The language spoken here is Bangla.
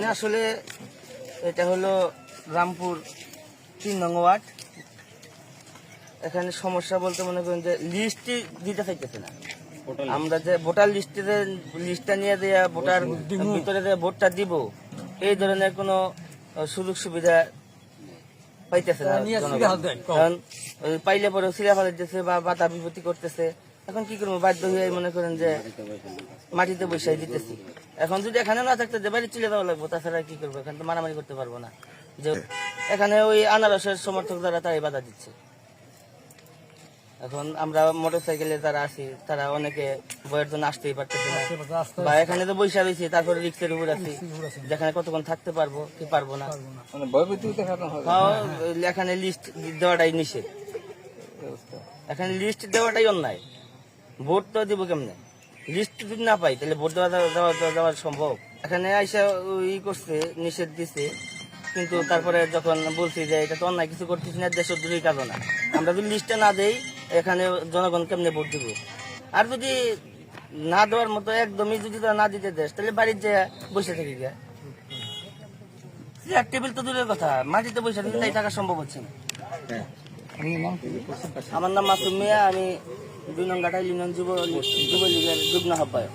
না, আসলে এটা হলো রামপুর তিন নং ওয়ার্ড। এখানে সমস্যা বলতে মনে করেন যে লিস্টই দিতে চাইতেছে না। আমরা যে ভোটার লিস্টে লিস্টটা নিয়ে দিয়ে ভোটার ভিতরে যে ভোটটা দিব এই ধরনের কোনো সুযোগ সুবিধা পাইতেছে না কারণ পাইলে পরে সিরা ফেলাইতেছে বা বাধা বিপত্তি করতেছে। এখন কি করব? বাধ্য হয়ে মনে করেন যে মাটিতে বসাই দিতেছি। এখন যদি এখানে না থাকতে যে বাড়ি চলে যাওয়া লাগবো তাছাড়া কি করব? এখানে তো মারামারি করতে পারব না। যে এখানে ওই আনারসের সমর্থক যারা তারাই বাধা দিচ্ছে। এখন আমরা মোটর সাইকেলে যারা আছি তারা অনেকে বইয়ের জন্য আসতেই পারতেছে না। বা এখানে তো বৈশা রয়েছে তারপরে রিক্সের উপর আছি। যেখানে কতক্ষণ থাকতে পারব কি পারব না। মানে তাও এখানে লিস্ট দেওয়াটাই নিষেধ। এখানে লিস্ট দেওয়াটাই অন্যায়। ভোট তো দিব কেমনে? লিস্ট যদি না পাই, তাহলে ভোট দেওয়া দেওয়া সম্ভব। এখানে আইসা ই করছে, নিষেধ দিছে। কিন্তু তারপরে যখন বলছি যে এটা তো অন্যায়, কিছু করতেছি না দেশের দূরের কাজ না। আমরা যদি লিস্টে না দেই, এখানে জনগণ কেমনে ভোট দিব? আর যদি না দেওয়ার মতো একদমই যদি তারা না দিতে দেশ, তাহলে বাড়ির যে বসে থাকি গিয়া। টেবিল তো দূরের কথা, মাটিতে বসে থাকলে তাই থাকা সম্ভব হচ্ছে না। আমার নাম মাসুম মিয়া আমি দুই নং গাটাইল লিনন যুব যুবলীগের যুগ্ম আহ্বায়ক।